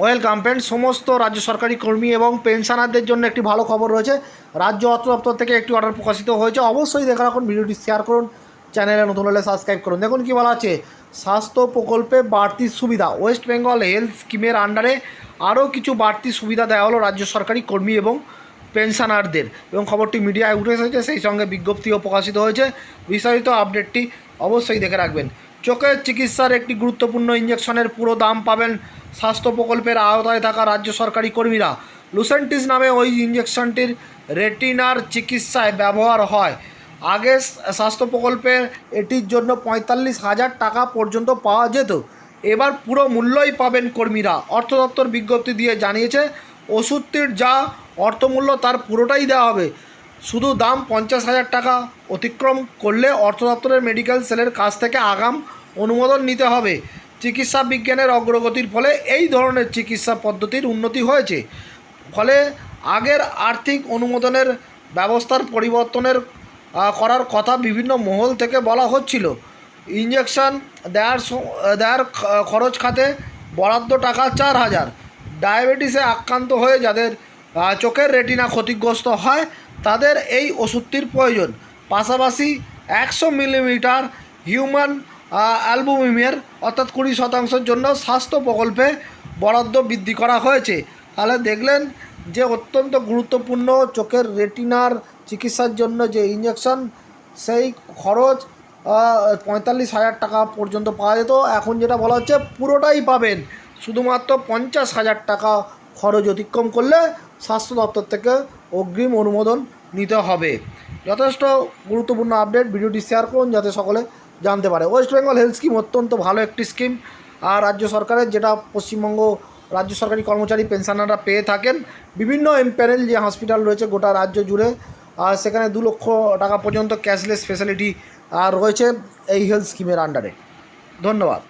Welcome friend সমস্ত রাজ্য সরকারি কর্মী এবং পেনশনারদের জন্য একটি ভালো খবর রয়েছে। রাজ্য অর্থ দপ্তর থেকে একটি অর্ডার প্রকাশিত হয়েছে। অবশ্যই দেখে রাখুন, ভিডিওটি শেয়ার করুন চ্যানেলে নতুন হলে সাবস্ক্রাইব করুন। দেখুন কী বলা আছে, স্বাস্থ্য প্রকল্পে বাড়তি সুবিধা। ওয়েস্ট বেঙ্গল হেলথ স্কিমের আন্ডারে আরও কিছু বাড়তি সুবিধা দেওয়া হলো রাজ্য সরকারি কর্মী এবং পেনশনারদের। এবং খবরটি মিডিয়ায় উঠে এসেছে, সেই সঙ্গে বিজ্ঞপ্তিও প্রকাশিত হয়েছে। বিস্তারিত আপডেটটি অবশ্যই দেখে রাখবেন। চোখের চিকিৎসার একটি গুরুত্বপূর্ণ ইঞ্জেকশনের পুরো দাম পাবেন স্বাস্থ্য প্রকল্পের আওতায় থাকা রাজ্য সরকারি কর্মীরা লুসেন্টিস নামে ওই ইঞ্জেকশনটির রেটিনার চিকিৎসায় ব্যবহার হয়। আগে স্বাস্থ্য প্রকল্পে এটির জন্য পঁয়তাল্লিশ হাজার টাকা পর্যন্ত পাওয়া যেত। এবার পুরো মূল্যই পাবেন কর্মীরা। অর্থ দপ্তর বিজ্ঞপ্তি দিয়ে জানিয়েছে, ওষুধটির যা অর্থমূল্য তার পুরোটাই দেওয়া হবে। শুধু দাম পঞ্চাশ হাজার টাকা অতিক্রম করলে অর্থ দপ্তরের মেডিকেল সেলের কাছ থেকে আগাম অনুমোদন নিতে হবে। চিকিৎসা বিজ্ঞানের অগ্রগতির ফলে এই ধরনের চিকিৎসা পদ্ধতির উন্নতি হয়েছে। ফলে আগের আর্থিক অনুমোদনের ব্যবস্থার পরিবর্তনের করার কথা বিভিন্ন মহল থেকে বলা হচ্ছিল। ইঞ্জেকশন দেওয়ার দেওয়ার খরচ খাতে বরাদ্দ টাকা চার হাজার। ডায়াবেটিসে আক্রান্ত হয়ে যাদের চোখের রেটিনা ক্ষতিগ্রস্ত হয়, তাদের এই ওষুধটির প্রয়োজন। পাশাপাশি একশো মিলিমিটার হিউম্যান অ্যালবুমিনের অর্থাৎ কুড়ি শতাংশের জন্য স্বাস্থ্য প্রকল্পে বরাদ্দ বৃদ্ধি করা হয়েছে। তাহলে দেখলেন যে অত্যন্ত গুরুত্বপূর্ণ চোখের রেটিনার চিকিৎসার জন্য যে ইঞ্জেকশন সেই খরচ পঁয়তাল্লিশ হাজার টাকা পর্যন্ত পাওয়া যেত। এখন যেটা বলা হচ্ছে পুরোটাই পাবেন। শুধুমাত্র পঞ্চাশ হাজার টাকা খরচ অতিক্রম করলে স্বাস্থ্য দপ্তর থেকে অগ্রিম অনুমোদন নিতে হবে। যথেষ্ট গুরুত্বপূর্ণ আপডেট ভিডিওটি শেয়ার করুন যাতে সকলে জানতে পারে। ওয়েস্ট বেঙ্গল হেলথ স্কিম অত্যন্ত ভালো একটি স্কিম আর রাজ্য সরকারের যেটা পশ্চিমবঙ্গ রাজ্য সরকারি কর্মচারী পেনশনাররা পেয়ে থাকেন। বিভিন্ন এমপ্যানেল যে হসপিটাল রয়েছে গোটা রাজ্য জুড়ে, আর সেখানে দু লক্ষ টাকা পর্যন্ত ক্যাশলেস ফেসিলিটি আর রয়েছে এই হেলথ স্কিমের আন্ডারে ধন্যবাদ।